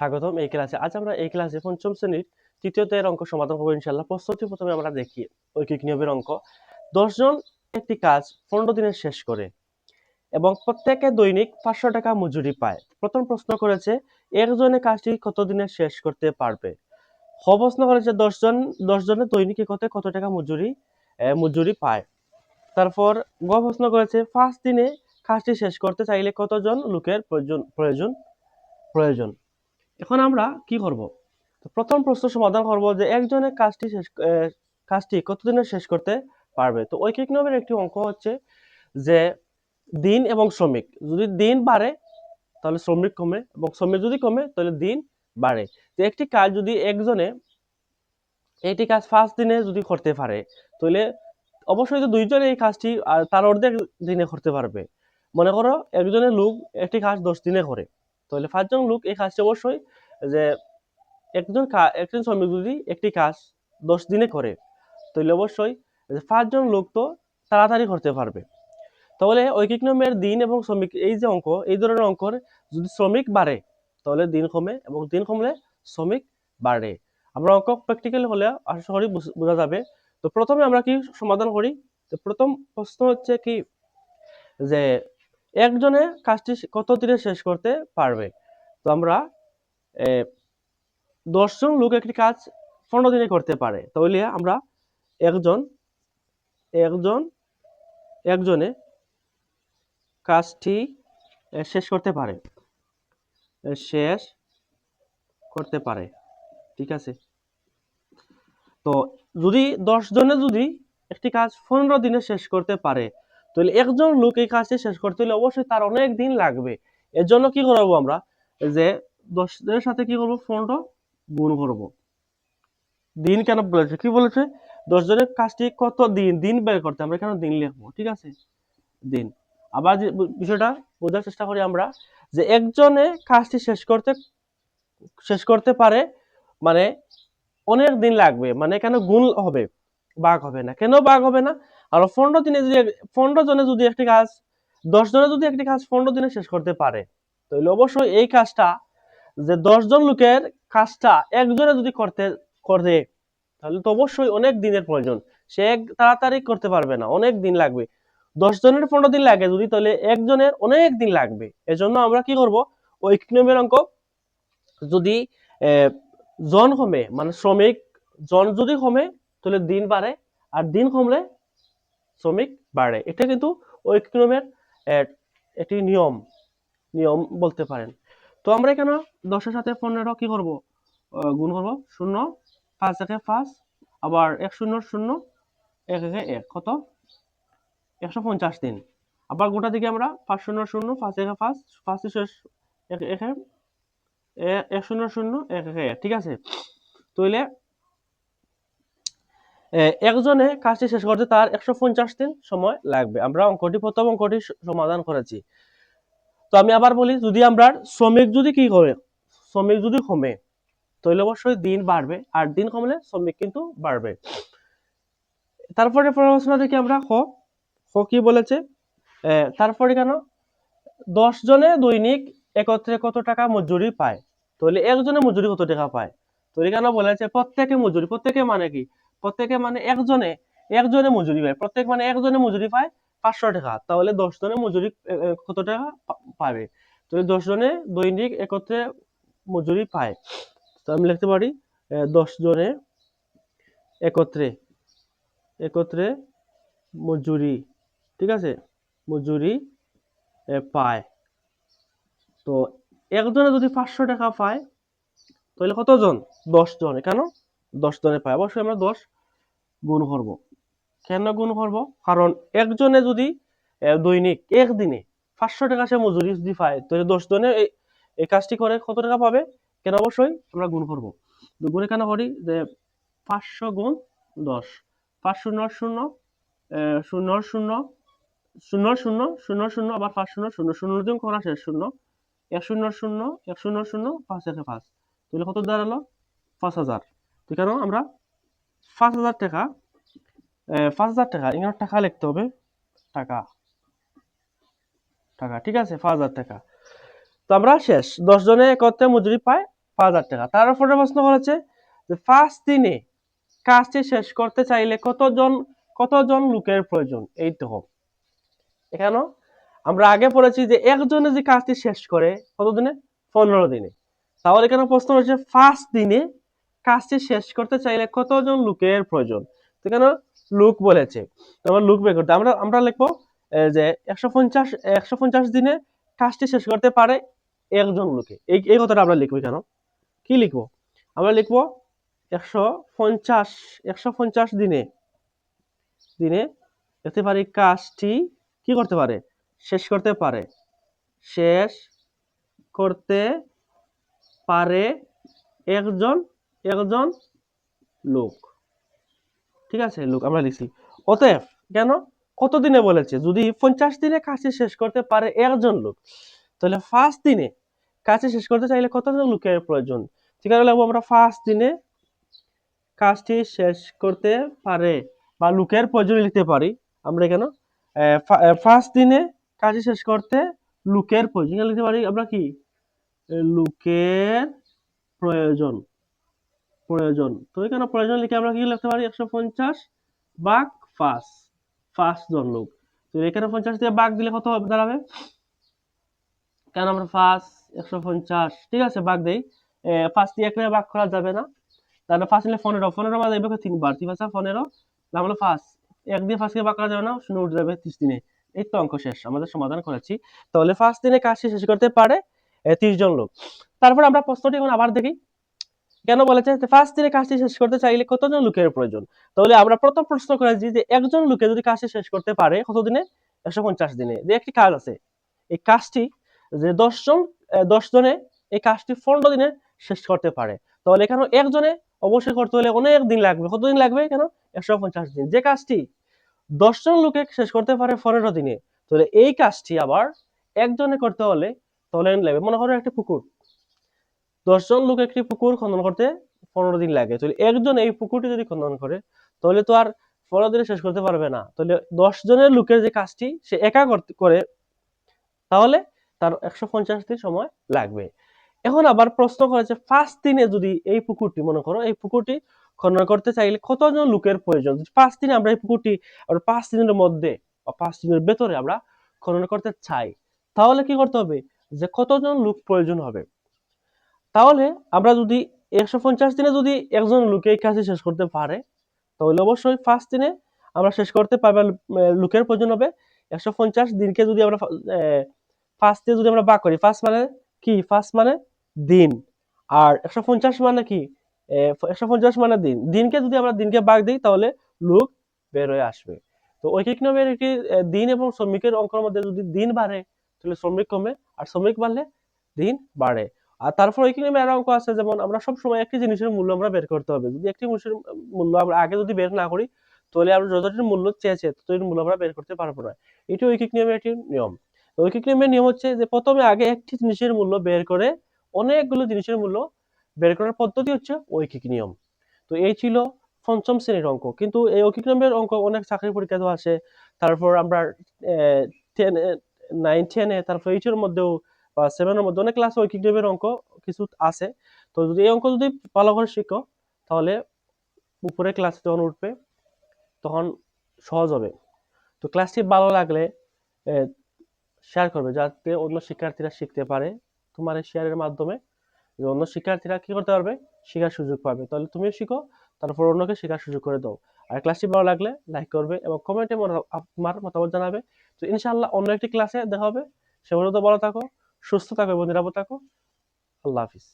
স্বাগতম এই ক্লাসে। আজ আমরা এই ক্লাসে পঞ্চম শ্রেণির তৃতীয়তের অঙ্ক সমাধান করব ইনশাল্লাহ প্রস্তুতি প্রথমে আমরা দেখি ঐকিক নিয়মের অঙ্ক। দশজন একটি কাজ পনেরো দিনে শেষ করে এবং প্রত্যেকে দৈনিক পাঁচশো টাকা মজুরি পায়। প্রথম প্রশ্ন করেছে, একজনে কাজটি কত দিনে শেষ করতে পারবে? খ প্রশ্ন করেছে দশজন দশজনের দৈনিক একতে কত টাকা মজুরি মজুরি পায়। তারপর গ প্রশ্ন করেছে, পাঁচ দিনে কাজটি শেষ করতে চাইলে কতজন লোকের প্রয়োজন প্রয়োজন প্রয়োজন? এখন আমরা কি করব? প্রথম প্রশ্ন সমাধান করব যে একজনের কাজটি শেষ কাজটি কতদিনে শেষ করতে পারবে? তো ঐকিক নিয়মের একটি অঙ্ক হচ্ছে যে দিন এবং শ্রমিক, যদি দিন বাড়ে তাহলে শ্রমিক কমে এবং শ্রমিক যদি কমে তাহলে দিন বাড়ে। তো একটি কাজ যদি একজনে একটি কাজ ফার্স্ট দিনে যদি করতে পারে, তাহলে অবশ্যই তো দুইজনে এই কাজটি তার অর্ধেক দিনে করতে পারবে। মনে করো একজনের লোক একটি কাজ দশ দিনে করে তাহলে পাঁচজন লোক এই কাজটি অবশ্যই যে একজন একজন শ্রমিক যদি একটি কাজ দশ দিনে করে, তাহলে অবশ্যই পাঁচজন লোক তো তাড়াতাড়ি করতে পারবে। তাহলে ঐকিক নিয়মের দিন এবং শ্রমিক, এই যে অঙ্ক, এই ধরনের অঙ্কর যদি শ্রমিক বাড়ে, তাহলে দিন কমে এবং দিন কমলে শ্রমিক বাড়ে। আমরা অঙ্ক প্র্যাকটিক্যাল হলে আশা করি বোঝা যাবে। তো প্রথমে আমরা কি সমাধান করি? তো প্রথম প্রশ্ন হচ্ছে কি? যে একজনে কাজটি কত দিনে শেষ করতে পারবে? তো আমরা দশজন লোক একটি কাজ পনেরো দিনে করতে পারে। তাহলে আমরা একজন একজন, একজনে কাজটি শেষ করতে পারে। শেষ করতে পারে। ঠিক আছে? তো যদি দশ জনে যদি একটি কাজ পনেরো দিনে শেষ করতে পারে তাহলে একজন লোক এই কাজটি শেষ করতে হলে অবশ্যই তার অনেক দিন লাগবে। এর জন্য কি করব আমরা? যে দশ জনের সাথে কি করব? পনেরো গুণ করব। দিন কেন বলেছে? কি বলেছে? দশ জনের কাজটি কত দিন? দিন বের করতে আমরা কেন দিন লিখব, ঠিক আছে? দিন। আবার যে বিষয়টা বোঝার চেষ্টা করি আমরা যে একজনে কাজটি শেষ করতে শেষ করতে পারে মানে অনেক দিন লাগবে মানে কেন গুণ হবে বাঘ হবে না। কেন বাঘ হবে না? আর পনেরো দিনে যদি পনেরো জনে যদি একটি কাজ, দশ জনে যদি একটি কাজ পনেরো দিনে শেষ করতে পারে, তাহলে অবশ্যই এই কাজটা, যে দশজন লোকের কাজটা একজনে যদি করতে, করে, তাহলে তো অবশ্যই অনেক দিনের প্রয়োজন। সে এক তাড়াতাড়ি করতে পারবে না, অনেক দিন লাগবে। দশ জনের পনেরো দিন লাগে যদি, তাহলে একজনের অনেক দিন লাগবে। এজন্য আমরা কি করব, ওই নিয়মের অঙ্ক, যদি জন কমে মানে শ্রমিক, জন যদি কমে, তাহলে দিন বাড়ে, আর দিন কমলে শ্রমিক বাড়ে। এটা কিন্তু ঐকিক নিয়মের একটি নিয়ম নিয়ম বলতে পারেন। তো আমরা এখানে দশের সাথে পনেরো কি করব? গুণ করব শূন্য, পাঁচ একে পাঁচ, আবার এক শূন্য শূন্য, এক, একে, এক, কত? একশো পঞ্চাশ দিন। আবার গোটা দিকে আমরা পাঁচ শূন্য শূন্য, পাঁচ, একে, পাঁচ পাঁচ, শেষ এক, একে শূন্য শূন্য, এক, একে, এক, ঠিক আছে? তাইলে একজনে কাজটি শেষ করতে তার একশো পঞ্চাশ দিন সময় লাগবে। আমরা অঙ্কটি, প্রথম অঙ্কটি সমাধান করেছি। তো আমি আবার বলি, যদি আমরা শ্রমিক যদি কি করে, শ্রমিক যদি কমে, তাহলে অবশ্যই দিন বাড়বে। আর দিন কমলে শ্রমিক কিন্তু বাড়বে। তারপরে প্রশ্ন দেখি আমরা খ? খ কি বলেছে? তারপরে কেন? দশ জনে দৈনিক একত্রে কত টাকা মজুরি পায়? তাহলে একজনে মজুরি কত টাকা পায়? তাহলে কেন বলেছে? প্রত্যেকে মজুরি, প্রত্যেকে মানে কি? প্রত্যেকে মানে একজনে একজনে মজুরি পায়। প্রত্যেক মানে একজনে মজুরি পায় পাঁচশো টাকা। তাহলে দশ জনে মজুরি কত টাকা পাবে? তাহলে দশ জনে দৈনিক একত্রে মজুরি পায়। তো আমি লিখতে পারি দশ জনে একত্রে একত্রে মজুরি, ঠিক আছে? মজুরি পায়। তো একজনে যদি পাঁচশো টাকা পায়, তাহলে কতজন? দশ জন কেন? দশ জনে পায়। অবশ্যই আমরা দশ গুণ করব। কেন গুণ করব? কারণ একজনে যদি দৈনিক একদিনে পাঁচশো টাকা সে মজুরি যদি পায়, তাহলে দশ জনে এই- কাজটি করে কত টাকা পাবে? কেন অবশ্যই আমরা গুণ করব। তো গুণে কেন করি? যে পাঁচশো গুণ দশ। পাঁচ শূন্য শূন্য শূন্য শূন্য শূন্য শূন্য শূন্য শূন্য, আবার পাঁচ শূন্য শূন্য শূন্য দিন করা শেষ শূন্য। এক শূন্য শূন্য, এক শূন্য শূন্য, পাঁচ একে পাঁচ। তাহলে কত দাঁড়াল? পাঁচ হাজার। তো কেন আমরা পাঁচ হাজার টাকা পাঁচ হাজার টাকা এখানে টাকা লিখতে হবে, টাকা। টাকা, ঠিক আছে, পাঁচ হাজার টাকা। তো আমরা শেষ। দশ জনে একত্রে মজুরি পায় পাঁচ হাজার টাকা। তার তারপরে প্রশ্ন করেছে যে, ফার্স্ট দিনে কাজটি শেষ করতে চাইলে কতজন কতজন লোকের প্রয়োজন? এই তো হোক এখানে আমরা আগে পড়েছি যে, একজনে যে কাজটি শেষ করে কত দিনে পনেরো দিনে। তাহলে এখানে প্রশ্ন হচ্ছে, ফার্স্ট দিনে কাজটি শেষ করতে চাইলে কতজন লোকের প্রয়োজন? তো এখানে লোক বলেছে। তো আমরা লোক বের করতে আমরা আমরা লিখব যে একশো পঞ্চাশ একশো পঞ্চাশ দিনে কাজটি শেষ করতে পারে একজন লোকে। এই এই কথাটা আমরা লিখব কেন? কি লিখব? আমরা লিখব একশো পঞ্চাশ একশো পঞ্চাশ দিনে দিনে দেখতে পারি কাজটি কি করতে পারে? শেষ করতে পারে। শেষ করতে পারে একজন একজন লোক। ঠিক আছে, লোক, আমরা লিখছি। অতএব, কেন? কত দিনে বলেছে? যদি পঞ্চাশ দিনে কাজটি শেষ করতে পারে একজন লোক, তাহলে ফার্স্ট দিনে কাজটি শেষ করতে চাইলে কতজন লোকের প্রয়োজন? ঠিক আছে আমরা ফার্স্ট দিনে কাজটি শেষ করতে পারে বা লোকের প্রয়োজন লিখতে পারি। আমরা কেন ফার্স্ট দিনে কাজটি শেষ করতে লোকের প্রয়োজন লিখতে পারি। আমরা কি? লোকের প্রয়োজন। প্রয়োজন। তো এখানে প্রয়োজন লিখে আমরা কি লিখতে পারি? একশো পঞ্চাশ বাঘ পাঁচ পাঁচ জন লোক তো এখানে পঞ্চাশ দিয়ে বাঘ দিলে কত হবে? দাঁড়াবে। কেন আমরা পাঁচ একশো পঞ্চাশ। ঠিক আছে, বাঘ দেই। পাঁচ দিয়ে এখানে বাঘ করা যাবে না। তাহলে পাঁচ নিলে পনেরো। পনেরো মাঝে এভাবে তিনবার। তিন পাঁচা পনেরো। তাহলে পাঁচ এক দিয়ে বাঘ করা যাবে না, শূন্য উঠে যাবে ত্রিশ দিনে। এই তো অঙ্ক শেষ। আমাদের সমাধান করেছি। তাহলে পাঁচ দিনে কাজটি শেষ করতে পারে ত্রিশ জন লোক। তারপর আমরা প্রশ্নটি এখন আবার দেখি। কেন বলেছে ফার্স্ট দিনে কাজটি শেষ করতে চাইলে কতজন লোকের প্রয়োজন? তাহলে আমরা প্রথম প্রশ্ন করেছি যে একজন লোকে যদি কাজটি শেষ করতে পারে কত দিনে একশো পঞ্চাশ দিনে। যে একটি কাজ আছে, এই কাজটি যে দশজন দশ জনে এই কাজটি পনেরো দিনে শেষ করতে পারে। তাহলে এখানে একজনে অবশ্যই করতে হলে অনেক দিন লাগবে। কতদিন লাগবে কেন একশো পঞ্চাশ দিন। যে কাজটি দশজন লোকে শেষ করতে পারে পনেরো দিনে, তাহলে এই কাজটি আবার একজনে করতে হলে, তাহলে লাগবে। মনে করো একটি পুকুর। দশজন লোক একটি পুকুর খনন করতে পনেরো দিন লাগে। তাহলে একজন এই পুকুরটি যদি খনন করে, তাহলে তো আর পনেরো দিনে শেষ করতে পারবে না। তাহলে দশ জনের লোকের যে কাজটি, সে একা করে তাহলে তার একশো পঞ্চাশ দিন সময় লাগবে। এখন আবার প্রশ্ন করেছে ফার্স্ট দিনে যদি এই পুকুরটি, মনে করো, এই পুকুরটি খনন করতে চাইলে কতজন লোকের প্রয়োজন? পাঁচ দিনে আমরা এই পুকুরটি আমরা পাঁচ দিনের মধ্যে, বা পাঁচ দিনের ভেতরে আমরা খনন করতে চাই, তাহলে কি করতে হবে? যে কতজন লোক প্রয়োজন হবে? তাহলে আমরা যদি একশো পঞ্চাশ দিনে যদি একজন লোকে এই কাজটি শেষ করতে পারে, তাহলে অবশ্যই ফার্স্ট দিনে আমরা শেষ করতে পারবে লোকের প্রয়োজন হবে একশো পঞ্চাশ দিনকে যদি আমরা ফার্স্ট দিয়ে যদি আমরা বাক করি ফার্স্ট মানে কি? ফার্স্ট মানে দিন। আর একশো পঞ্চাশ মানে কি? একশো পঞ্চাশ মানে দিন। দিনকে যদি আমরা দিনকে বাঘ দিই, তাহলে লোক বের হয়ে আসবে। তো ঐকিক একটি দিন এবং শ্রমিকের অঙ্কের মধ্যে যদি দিন বাড়ে, তাহলে শ্রমিক কমে, আর শ্রমিক বাড়লে দিন বাড়ে। আর তারপর আরও অঙ্ক আছে, যেমন আমরা সব সময় একটি জিনিসের মূল্য আমরা বের করতে হবে। যদি একটি জিনিসের মূল্য আমরা আগে যদি বের না করি, তাহলে আমরা যতটির মূল্য চেয়েছে ততটির মূল্য আমরা বের করতে পারব না। এটি ঐকিক নিয়মের একটি নিয়ম। ঐকিক নিয়মের নিয়ম হচ্ছে যে, প্রথমে আগে একটি জিনিসের মূল্য বের করে অনেকগুলো জিনিসের মূল্য বের করার পদ্ধতি হচ্ছে ঐকিক নিয়ম। তো এই ছিল পঞ্চম শ্রেণির অঙ্ক। কিন্তু এই ঐকিক নিয়মের অঙ্ক অনেক চাকরির পরীক্ষাতেও আসে। তারপর আমরা টেন নাইন টেনে তারপর এইটের মধ্যেও বা সেভেনের মধ্যে অনেক ক্লাসে ঐকিক নিয়মের অঙ্ক কিছু আছে। তো যদি এই অঙ্ক যদি ভালো করে শিখো, তাহলে উপরে ক্লাসে যখন উঠবে, তখন সহজ হবে। তো ক্লাসটি ভালো লাগলে শেয়ার করবে যাতে অন্য শিক্ষার্থীরা শিখতে পারে। তোমার এই শেয়ারের মাধ্যমে যে অন্য শিক্ষার্থীরা কি করতে পারবে? শেখার সুযোগ পাবে। তাহলে তুমিও শিখো, তারপর অন্যকে শেখার সুযোগ করে দাও। আর ক্লাসটি ভালো লাগলে লাইক করবে এবং কমেন্টে তোমার মতামত জানাবে। তো ইনশাআল্লাহ অন্য একটি ক্লাসে দেখা হবে। সে পর্যন্ত ভালো থাকো। সুস্থ থাকো এবং নিরাপদ থাকো। আল্লাহ হাফিজ।